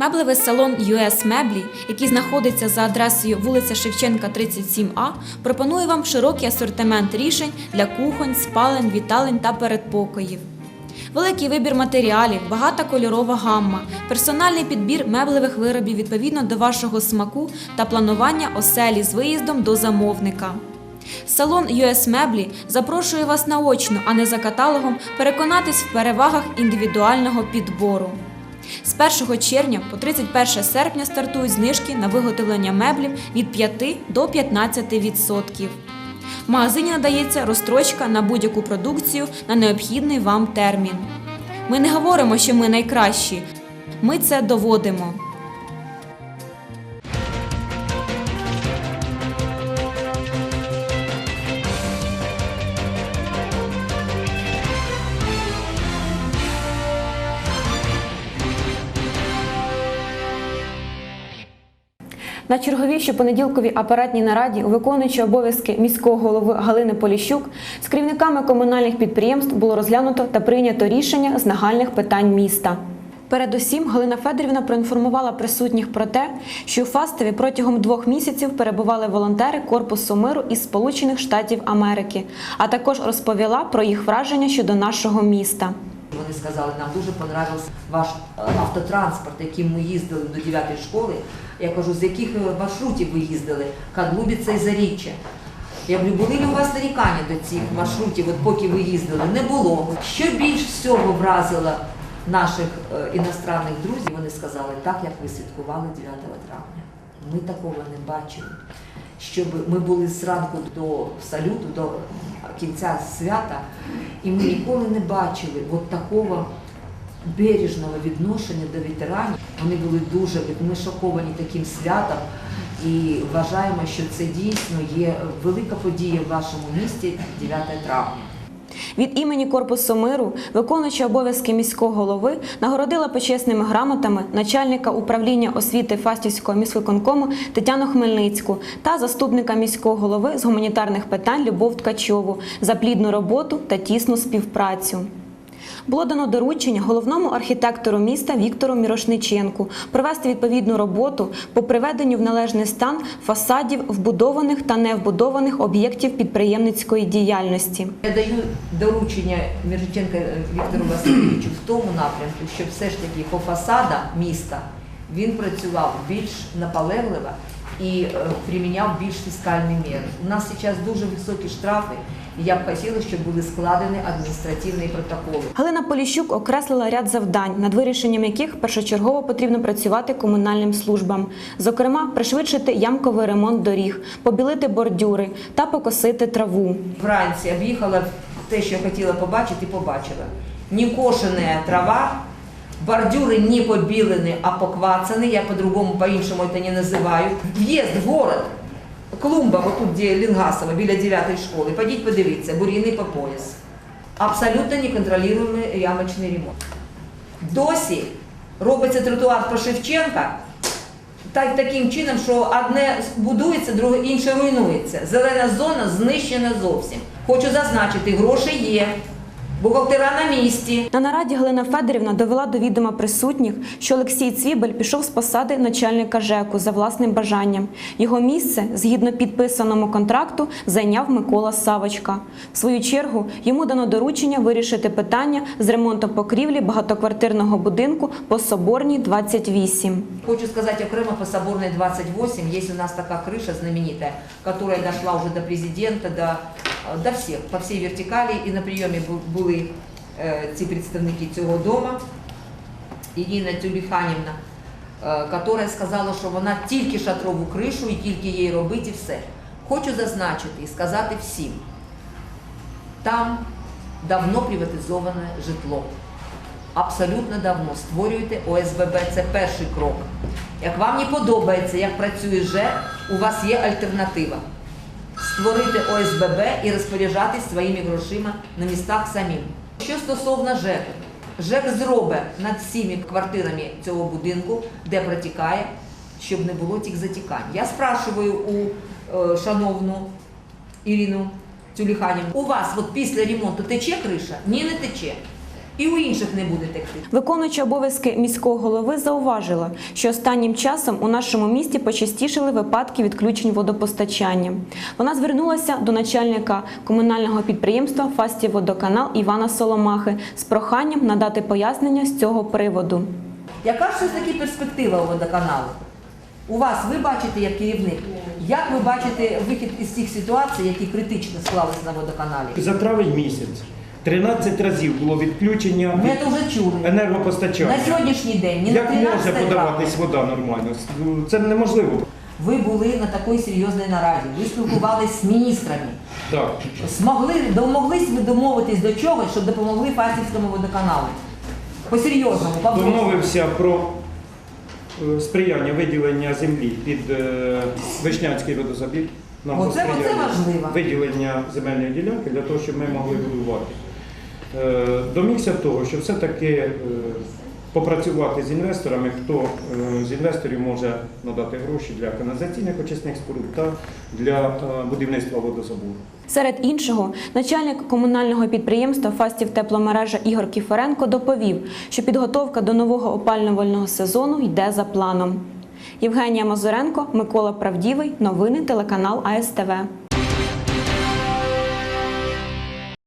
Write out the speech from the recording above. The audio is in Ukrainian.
Меблевий салон US Меблі, який знаходиться за адресою вулиця Шевченка, 37А, пропонує вам широкий асортимент рішень для кухонь, спалень, віталень та передпокоїв. Великий вибір матеріалів, багата кольорова гамма, персональний підбір меблевих виробів відповідно до вашого смаку та планування оселі з виїздом до замовника. Салон US Меблі запрошує вас наочно, а не за каталогом, переконатись в перевагах індивідуального підбору. З 1 червня по 31 серпня стартують знижки на виготовлення меблів від 5 до 15%. В магазині надається розстрочка на будь-яку продукцію на необхідний вам термін. Ми не говоримо, що ми найкращі. Ми це доводимо. На черговій щопонеділковій апаратній нараді у виконуючій обов'язки міського голови Галини Поліщук з керівниками комунальних підприємств було розглянуто та прийнято рішення з нагальних питань міста. Передусім, Галина Федорівна проінформувала присутніх про те, що у Фастові протягом двох місяців перебували волонтери Корпусу миру із Сполучених Штатів Америки, а також розповіла про їх враження щодо нашого міста. Вони сказали, нам дуже понравився ваш е, автотранспорт, яким ми їздили до 9 школи. Я кажу, з яких е, маршрутів ви їздили? Кадлубіця і Заріччя. Я говорю, були ли у вас нарікання до цих маршрутів, от поки ви їздили? Не було. Що більш всього вразило наших е, іностранних друзів, вони сказали, так як ви святкували 9 травня. Ми такого не бачили. Щоб ми були зранку до салюту, до кінця свята, і ми ніколи не бачили от такого бережного відношення до ветеранів. Вони були дуже ми шоковані таким святом і вважаємо, що це дійсно є велика подія в вашому місті 9 травня. Від імені Корпусу миру, виконуючи обов'язки міського голови, нагородила почесними грамотами начальника управління освіти Фастівського міськвиконкому Тетяну Хмельницьку та заступника міського голови з гуманітарних питань Любов Ткачову за плідну роботу та тісну співпрацю. Було дано доручення головному архітектору міста Віктору Мірошниченку провести відповідну роботу по приведенню в належний стан фасадів вбудованих та невбудованих об'єктів підприємницької діяльності. Я даю доручення Мірошниченка Віктору Васильовичу в тому напрямку, щоб все ж таки по фасадам міста він працював більш наполегливо і е, приміняв більш фіскальні міри. У нас зараз дуже високі штрафи, і я б хотіла, щоб були складені адміністративні протоколи. Галина Поліщук окреслила ряд завдань, над вирішенням яких першочергово потрібно працювати комунальним службам. Зокрема, пришвидшити ямковий ремонт доріг, побілити бордюри та покосити траву. Вранці об'їхала те, що я хотіла побачити, і побачила. Не кошена трава, бордюри не побілены, а поквацаны, я по-другому, по-іншому це не називаю. В'їзд в город, клумба, вот тут, Лінгасова, біля 9 школи, пойдіть подивіться, бур'яни по пояс. Абсолютно неконтролюємий ямочний ремонт. Досі робиться тротуар по Шевченка, так, таким чином, що одне будується, друге інше руйнується. Зелена зона знищена зовсім. Хочу зазначити, гроші є, бухгалтера на місці. На нараді Галина Федорівна довела до відома присутніх, що Олексій Цвібель пішов з посади начальника ЖЕКу за власним бажанням. Його місце, згідно підписаному контракту, зайняв Микола Савочка. В свою чергу йому дано доручення вирішити питання з ремонтом покрівлі багатоквартирного будинку по Соборній 28. Хочу сказать окремо по Соборной 28. Есть у нас такая крыша знаменитая, которая дошла уже до президента, до, до всех, по всей вертикалі. І на прийомі були е, ці представники цього дому, Ірина Тюліханівна, е, яка сказала, що вона тільки шатрову кришу і тільки її робить і все. Хочу зазначити і сказати всім, там давно приватизоване житло. Абсолютно давно створюєте ОСББ, це перший крок. Як вам не подобається, як працює ЖЕК, у вас є альтернатива. Створити ОСББ і розпоряджатись своїми грошима на містах самим. Що стосовно ЖЕКу, ЖЕК зробить над всіми квартирами цього будинку, де протікає, щоб не було тих затікань. Я спрашиваю у е, шановну Ірину Тюліханівну, у вас от після ремонту тече криша? Ні, не тече. І у інших не буде текти. Виконуючи обов'язки міського голови зауважила, що останнім часом у нашому місті почастішили випадки відключень водопостачання. Вона звернулася до начальника комунального підприємства «Фастівводоканал» Івана Соломахи з проханням надати пояснення з цього приводу. Яка ж таки перспектива у водоканалу? У вас ви бачите як керівник, як ви бачите вихід із цих ситуацій, які критично склалися на водоканалі? За травень місяць 13 разів було відключення Ми від це вже чули. енергопостачання. На сьогоднішній день, не на Як може 13 травня, подаватись вода нормально? Це неможливо. ви були на такій серйозній нараді, ви спілкувалися з міністрами. Так. Змогли, домоглись ви домовитись до чогось, щоб допомогли Фастівському водоканалу? По-серйозному, по Домовився про е, сприяння виділення землі під е, Вишнянський водозабір. Оце- оце важливо. Виділення земельної ділянки для того, щоб ми могли будувати. Е, Домігся того, що все-таки е, попрацювати з інвесторами, хто е, з інвесторів може надати гроші для каналізаційних очисних споруд та для будівництва водозабору. Серед іншого, начальник комунального підприємства Фастів тепломережа Ігор Кіференко доповів, що підготовка до нового опалювального сезону йде за планом. Євгенія Мазуренко, Микола Правдівий, новини телеканал АСТВ.